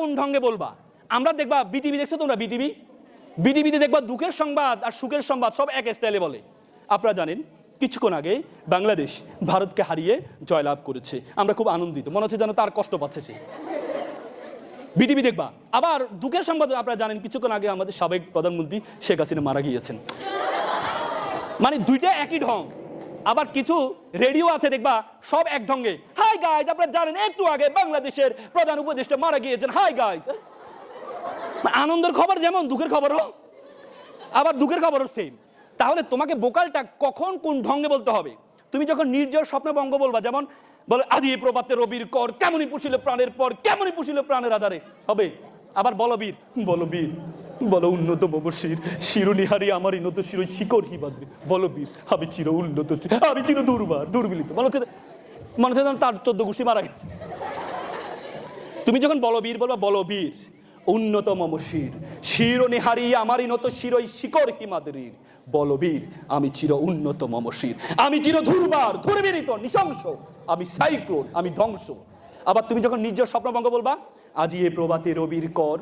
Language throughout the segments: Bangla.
কোন ঢঙ্গে বলবা? আমরা দেখবা বিটিভি দেখছ তোমরা বিটিভি? বিটিভিতে দেখবা দুঃখের সংবাদ আর সুখের সংবাদ সব এক স্টাইলে বলে। আপনারা জানেন, কিছুক্ষণ আগে বাংলাদেশ ভারতকে হারিয়ে জয়লাভ করেছে। আমরা খুব আনন্দিত, মনে হচ্ছে যেন তার কষ্ট পাচ্ছে সে। বিটিভি দেখবা। আবার দুঃখের সংবাদ, আপনারা জানেন, কিছুক্ষণ আগে আমাদের সাবেক প্রধানমন্ত্রী শেখ হাসিনা মারা গিয়েছেন। মানে দুইটা একই ঢং। আবার কিছু রেডিও আছে দেখবা, সব এক ঢঙ্গে। হাই গাইজ আপনারা জানেন, একটু আগে বাংলাদেশের প্রধান উপদেষ্টা মারা গিয়েছেন। হাই গাইজ আনন্দের খবর যেমন, দুঃখের খবরও। আবার দুঃখের খবরও সেম তাহলে তোমাকে বোকালটা কখন কোন ঢঙ্গে বলতে হবে? তুমি যখন নির্জর স্বপ্ন বঙ্গ বলবা, যেমন, বলে, আজি এ প্রভাতে রবির কর, কেমনই পুষিল প্রাণের পর, কেমনই পুষিল প্রাণের আধারে। হবে। আবার বলবীর বলবীর। বল উন্নত ববশির শিরোনিহারি আমার ইনত শির শিকর হিবাদ্রি বলবীর আমি চির উন্নত আমি চির দুর্বার দুর্বিলিত মনে হচ্ছে হচ্ছে তার চোদ্দ গোষ্ঠী মারা গেছে। তুমি যখন বলবীর বলবা বলবীর উন্নত মম শির শিরোনিহারি আমারই নত শিরই শিকর হিমাদ্রির বলবীর আমি চির উন্নত মম শির আমি চির দুর্বার দুর্বিনীত নৃশংস, আমি সাইক্লোন, আমি ধ্বংস। আবার তুমি যখন নিজের স্বপ্নভঙ্গ বলবা, আজি এ প্রভাতে রবির কর,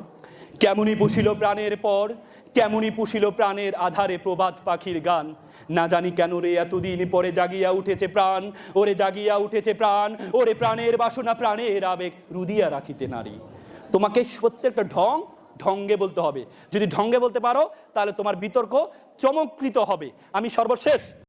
কেমনই পুষিল প্রাণের পর, কেমনই পুষিল প্রাণের আধারে প্রভাত পাখির গান। না জানি কেন রে এতদিন পরে জাগিয়া উঠেছে প্রাণ, ওরে জাগিয়া উঠেছে প্রাণ, ওরে প্রাণের বাসনা, প্রাণের আবেগ রুদিয়া রাখিতে নারী। তোমাকে প্রত্যেকটা ঢং, ঢঙ্গে বলতে হবে। যদি ঢঙ্গে বলতে পারো, তাহলে তোমার বিতর্ক চমৎকৃত হবে। আমি সর্বশেষ